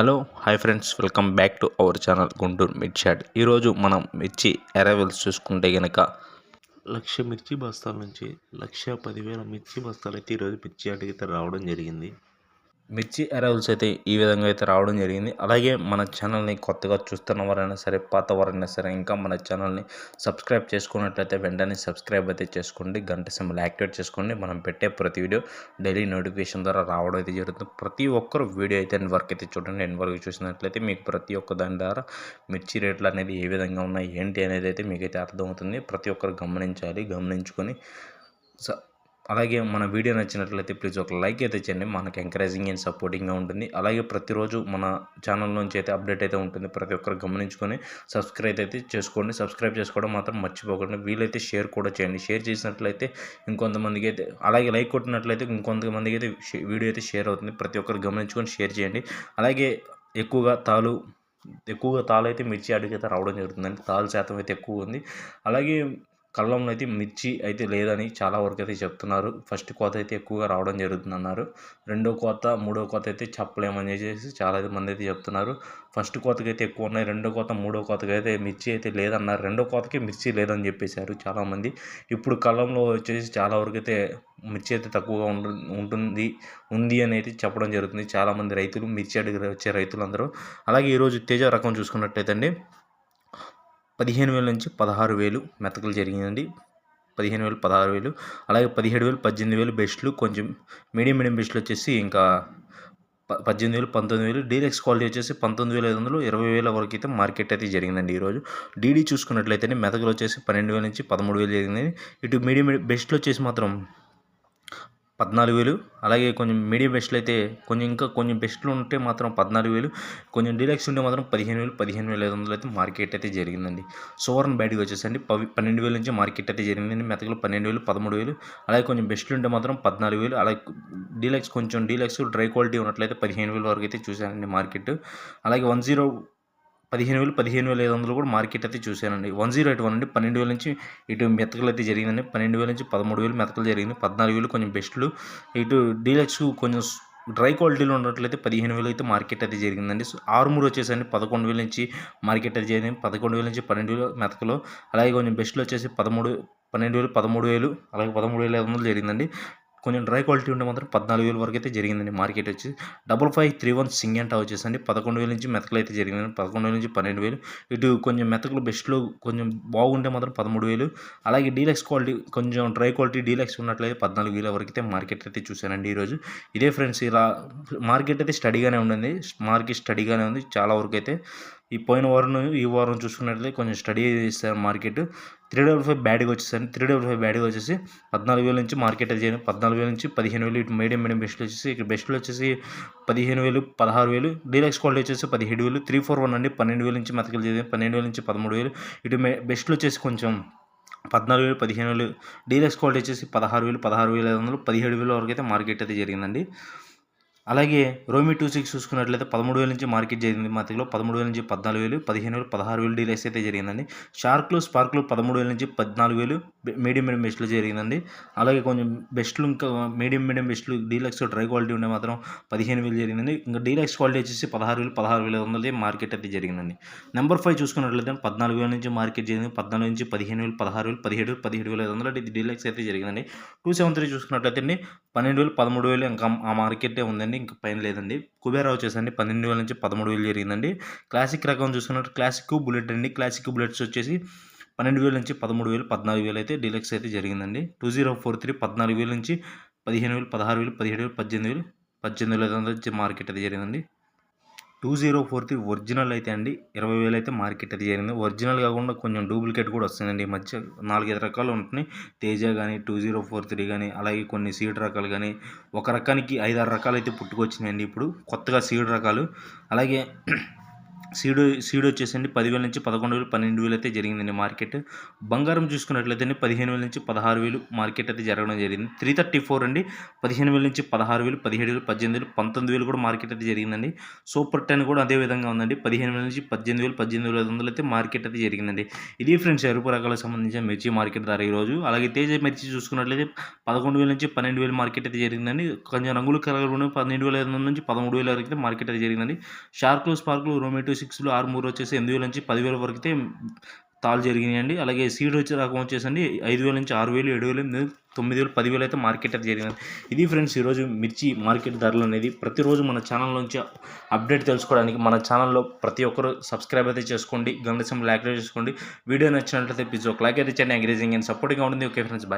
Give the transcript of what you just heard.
Hello hi friends welcome back to our channel Guntur మిర్చి ఈరోజు మనం మిర్చి అరైవల్స్ చూసుకుంటే కనుక లక్ష మిర్చి బస్తాల నుంచి లక్ష పదివేల మిర్చి బస్తాలు అయితే ఈరోజు మిర్చి అడిగితే రావడం జరిగింది. మిర్చి అరైవల్స్ అయితే ఈ విధంగా అయితే రావడం జరిగింది. అలాగే మన ఛానల్ని కొత్తగా చూస్తున్న వారైనా సరే పాత వారైనా సరే ఇంకా మన ఛానల్ని సబ్స్క్రైబ్ చేసుకున్నట్లయితే వెంటనే సబ్స్క్రైబ్ అయితే చేసుకోండి. గంట సింబల్ యాక్టివేట్ చేసుకోండి. మనం పెట్టే ప్రతి వీడియో డైలీ నోటిఫికేషన్ ద్వారా రావడం అయితే జరుగుతుంది. ప్రతి ఒక్కరు వీడియో అయితే ఎండ్ వరకు అయితే చూడండి. ఎండ్ వరకు చూసినట్లయితే మీకు ప్రతి ఒక్క దాని ద్వారా మిర్చి రేట్లు అనేది ఏ విధంగా ఉన్నాయి ఏంటి అనేది అయితే మీకైతే అర్థమవుతుంది. ప్రతి ఒక్కరు గమనించాలి గమనించుకొని స అలాగే మన వీడియో నచ్చినట్లయితే ప్లీజ్ ఒక లైక్ అయితే చేయండి. మనకి ఎంకరేజింగ్ అండ్ సపోర్టింగ్గా ఉంటుంది. అలాగే ప్రతిరోజు మన ఛానల్ నుంచి అయితే అప్డేట్ అయితే ఉంటుంది. ప్రతి ఒక్కరు గమనించుకొని సబ్స్క్రైబ్ అయితే చేసుకోండి. సబ్స్క్రైబ్ చేసుకోవడం మాత్రం మర్చిపోకండి. వీలైతే షేర్ కూడా చేయండి. షేర్ చేసినట్లయితే ఇంకొంతమందికి అయితే అలాగే లైక్ కొట్టినట్లయితే ఇంకొంతమందికి అయితే వీడియో అయితే షేర్ అవుతుంది. ప్రతి ఒక్కరు గమనించుకొని షేర్ చేయండి. అలాగే ఎక్కువగా తాలు ఎక్కువగా తాలు అయితే మిర్చి అడిగితే రావడం జరుగుతుందండి. తాలు శాతం అయితే ఎక్కువ ఉంది. అలాగే కళ్ళంలో అయితే మిర్చి అయితే లేదని చాలా వరకు అయితే చెప్తున్నారు. ఫస్ట్ కోత అయితే ఎక్కువగా రావడం జరుగుతుంది అన్నారు రెండో కోత మూడో కోత అయితే చెప్పలేమని చెప్పేసి చాలా మంది అయితే చెప్తున్నారు. ఫస్ట్ కోతకి అయితే ఎక్కువ ఉన్నాయి. రెండో కోత మూడో కోతకి అయితే మిర్చి అయితే లేదన్నారు. రెండో కోతకి మిర్చి లేదని చెప్పేశారు చాలామంది ఇప్పుడు కళ్ళంలో వచ్చేసి చాలా వరకు అయితే మిర్చి అయితే తక్కువగా ఉంటుంది ఉంది అని అయితే చెప్పడం జరుగుతుంది. చాలామంది రైతులు మిర్చి అడిగి వచ్చే రైతులందరూ. అలాగే ఈరోజు తేజ రకం చూసుకున్నట్టయితే అండి. పదిహేను వేల నుంచి పదహారు వేలు మెతకలు జరిగిందండి. పదిహేను వేలు పదహారు వేలు అలాగే పదిహేడు వేలు పద్దెనిమిది వేలు బెస్ట్లు కొంచెం మీడియం మీడియం బెస్ట్లు వచ్చేసి ఇంకా పద్దెనిమిది వేలు పంతొమ్మిది వేలు డీలెక్స్ క్వాలిటీ వచ్చేసి పంతొమ్మిది వేల ఐదు వందలు ఇరవై వేల వరకు అయితే మార్కెట్ అయితే జరిగిందండి ఈరోజు. డీడీ చూసుకున్నట్లయితే మెతకలు వచ్చేసి పన్నెండు వేల నుంచి పదమూడు వేలు జరిగింది ఇటు మీడియం బెస్ట్లు వచ్చేసి మాత్రం పద్నాలుగు వేలు. అలాగే కొంచెం మీడియం బెస్ట్లు అయితే కొంచెం ఇంకా కొంచెం బెస్ట్లు ఉంటే మాత్రం పద్నాలుగు వేలు. కొంచెం డీలక్స్ ఉంటే మాత్రం పదిహేను వేలు పదిహేను వేల ఐదు వందలు అయితే మార్కెట్ అయితే జరిగిందండి. సువర్ణ బ్యాడ్గా వచ్చేసండి పవి పన్నెండు వేల నుంచి మార్కెట్ అయితే జరిగిందండి. మెతకలు పన్నెండు వేలు పదమూడు వేలు. అలాగే కొంచెం బెస్ట్లు ఉంటే మాత్రం పద్నాలుగు వేలు. అలాగే డీలక్స్ కొంచెం డీలక్స్ డ్రై క్వాలిటీ ఉన్నట్లయితే పదిహేను వేల వరకు అయితే చూశానండి మార్కెట్. అలాగే వన్ జీరో పదిహేను వేలు పదిహేను వేల ఐదు వందలు కూడా మార్కెట్ అయితే చూశానండి. వన్ జీరో ఎయిట్ వన్ అండి. పన్నెండు వేల నుంచి ఇటు మెతకలు అయితే జరిగిందండి. పన్నెండు వేల నుంచి పదమూడు వేలు మెతకలు జరిగింది. పద్నాలుగు వేలు కొంచెం బెస్ట్లు. ఇటు డీలక్స్ కొంచెం డ్రై క్వాలిటీలో ఉన్నట్లయితే పదిహేను వేలు అయితే మార్కెట్ అయితే జరిగిందండి. సో ఆరుమూరు వచ్చేసండి. పదకొండు వేల నుంచి మార్కెట్ అయితే జరిగింది. పదకొండు వేల నుంచి పన్నెండు వేలు మెతకలు. అలాగే కొంచెం బెస్ట్లు వచ్చేసి పదమూడు పన్నెండు వేలు పదమూడు వేలు అలాగే పదమూడు వేల ఐదు వందలు జరిగిందండి. కొంచెం డ్రై క్వాలిటీ ఉంటే మాత్రం పద్నాలుగు వేల వరకు అయితే జరిగిందండి. మార్కెట్ వచ్చి డబల్ ఫైవ్ త్రీ వన్ సింగంటా వచ్చేసండి పదకొండు వేల నుంచి మెతకలు అయితే జరిగిందండి పదకొండు వేల నుంచి పన్నెండు వేలు. ఇటు కొంచెం మెతకలు బెస్ట్లో కొంచెం బాగుంటే మాత్రం పదమూడు వేలు. అలాగే డీలక్స్ క్వాలిటీ కొంచెం డ్రై క్వాలిటీ డీలక్స్ ఉన్నట్లయితే పద్నాలుగు వేల వరకు అయితే మార్కెట్ అయితే చూశానండి ఈరోజు. ఇదే ఫ్రెండ్స్ ఇలా మార్కెట్ అయితే స్టడీగానే ఉండింది మార్కెట్ స్టడీగానే ఉంది. చాలా వరకు అయితే ఈ పోయిన వారం ఈ వారం చూసుకున్నట్లయితే కొంచెం స్టడీ చేస్తారు మార్కెట్ త్రీ డబుల్ ఫైవ్ బ్యాడ్గా వచ్చేసండి త్రీ డబుల్ ఫైవ్ బ్యాడ్గా వచ్చేసి పద్నాలుగు వేల నుంచి మార్కెట్ అయితే పద్నాలుగు వేల నుంచి పదిహేను వేలు ఇటు మీడియం మీడియం బెస్ట్లు వచ్చేసి ఇక్కడ బెస్ట్లు వచ్చేసి పదిహేను వేలు పదహారు వేలు డీలక్స్ క్వాలిటీ వచ్చేసి పదిహేడు వేలు త్రీ ఫోర్ వన్ అండి. పన్నెండు వేల నుంచి మతకలు చేయండి పన్నెండు వేల నుంచి పదమూడు వేలు ఇటు బెస్ట్లు వచ్చేసి కొంచెం పద్నాలుగు వేలు పదిహేను వేలు డీలక్స్ క్వాలిటీ వచ్చేసి పదహారు వేలు పదహారు వేల ఐదు వందలు పదిహేడు వేల వరకు అయితే మార్కెట్ అయితే జరిగిందండి. అలాగే రోమి టూ సిక్స్ చూసుకున్నట్లయితే పదమూడు వేల నుంచి మార్కెట్ జరిగింది. మధ్యలో పదమూడు వేల నుంచి పద్నాలుగు వేలు పదిహేను వేలు పదహారు వేలు డీలక్స్ అయితే జరిగిందండి. షార్క్లు స్పార్క్లు పదమూడు వేల నుంచి పద్నాలుగు వేలు మీడియం మీడియం బెస్ట్లు జరిగిందండి. అలాగే కొంచెం బెస్ట్లు ఇంకా మీడియం మీడియం బెస్ట్లు డీలక్స్ డ్రై క్వాలిటీ ఉండే మాత్రం పదిహేను వేలు జరిగిందండి. ఇంకా డీలక్స్ క్వాలిటీ వచ్చేసి పదహారు వేలు పదహారు వేల ఐదు వందలది మార్కెట్ అయితే జరిగిందండి. నెంబర్ ఫైవ్ చూసుకున్నట్లయితే పద్నాలుగు వేల నుంచి మార్కెట్ జరిగింది. పద్నాలుగు నుంచి పదిహేను వేలు పదహారు వేలు పదిహేడు పదిహేడు వేల ఐదు వందలు ఇది డీలక్స్ అయితే జరిగిందండి. టూ సెవెన్ త్రీ చూసుకున్నట్లయితే అండి పన్నెండు వేలు పదమూడు వేలు ఇంకా ఆ మార్కెటే ఉందండి. ఇంకా పైన లేదండి. కుబేరా వచ్చేసండి పన్నెండు వేల నుంచి పదమూడు వేలు జరిగిందండి. క్లాసిక్ రకం చూసుకున్నట్టు క్లాసిక్ బుల్లెట్ అండి. క్లాసిక్ బుల్లెట్స్ వచ్చేసి పన్నెండు వేల నుంచి పదమూడు వేలు పద్నాలుగు వేలు అయితే డీలక్స్ అయితే జరిగిందండి. టూ జీరో ఫోర్ త్రీ పద్నాలుగు వేల నుంచి పదిహేను వేలు పదహారు వేలు పదిహేడు వేలు పద్దెనిమిది వేలు పద్దెనిమిది వేల మార్కెట్ అయితే జరిగిందండి. Two zero four three original అయితే అండి. ఇరవై వేలు అయితే మార్కెట్ అయితే జరిగింది. ఒరిజినల్ కాకుండా కొంచెం డూప్లికేట్ కూడా వస్తుందండి. ఈ మధ్య నాలుగైదు రకాలు ఉంటున్నాయి. తేజ కానీ టూ జీరో ఫోర్ త్రీ కానీ అలాగే కొన్ని సీడ్ రకాలు కానీ ఒక రకానికి ఐదారు రకాలు అయితే పుట్టుకొచ్చినాయండి ఇప్పుడు. కొత్తగా సీడ్ రకాలు. అలాగే సీడ్ సీడ్ వచ్చేసండి పదివేల నుంచి పదకొండు వేలు పన్నెండు వేలు అయితే జరిగిందండి మార్కెట్. బంగారం చూసుకున్నట్లయితే పదిహేను వేల నుంచి పదహారు వేలు మార్కెట్ అయితే జరగడం జరిగింది. త్రీ థర్టీ ఫోర్ అండి పదిహేను వేల నుంచి పదహారు వేలు పదిహేడు వేలు పద్దెనిమిది వేలు పంతొమ్మిది వేలు కూడా మార్కెట్ అయితే జరిగిందండి. సూపర్ టెన్ కూడా అదే విధంగా ఉందండి. పదిహేను వేల నుంచి పద్దెనిమిది వేలు పద్దెనిమిది వేల ఐదు వందలు అయితే మార్కెట్ అయితే జరిగిందండి. ఇది ఫ్రెండ్స్ ఎరుపు రకాలకు సంబంధించిన మిర్చి మార్కెట్ ధర ఈరోజు. అలాగే తేజ మిర్చి చూసుకున్నట్లయితే పదకొండు వేల నుంచి పన్నెండు వేలు మార్కెట్ అయితే జరిగిందండి. కొంచెం రంగులు కలగలు పన్నెండు వేల ఐదు వందల నుంచి పదమూడు వేల వరకు అయితే మార్కెట్ అయితే జరిగిందండి. షార్క్లు స్పార్క్లు రోమేటో సిక్స్లో ఆరు మూడు వచ్చేసి ఎనిమిది వేల నుంచి పదివేల వరకు అయితే తాళ్ళు జరిగినాయండి. అలాగే సీడ్ వచ్చే రకం వచ్చేసండి ఐదు వేల నుంచి ఆరు వేలు ఏడు వేలు ఎనిమిది తొమ్మిది వేలు పదివేలు అయితే మార్కెట్ అయితే జరిగింది. ఇది ఫ్రెండ్స్ ఈరోజు మిర్చి మార్కెట్ ధరలు అనేది ప్రతిరోజు మన ఛానల్ నుంచి అప్డేట్ తెలుసుకోవడానికి మన ఛానల్లో ప్రతి ఒక్కరు సబ్స్క్రైబ్ అయితే చేసుకోండి. గంట సింబల్ యాక్టివేట్ చేసుకోండి. వీడియో నచ్చినట్లయితే ప్లీజ్ ఒక లైక్ అయితే చేయండి. ఎంకరేజింగ్ అండ్ సపోర్టింగ్గా ఉంటుంది ఓకే ఫ్రెండ్స్ బాయ్.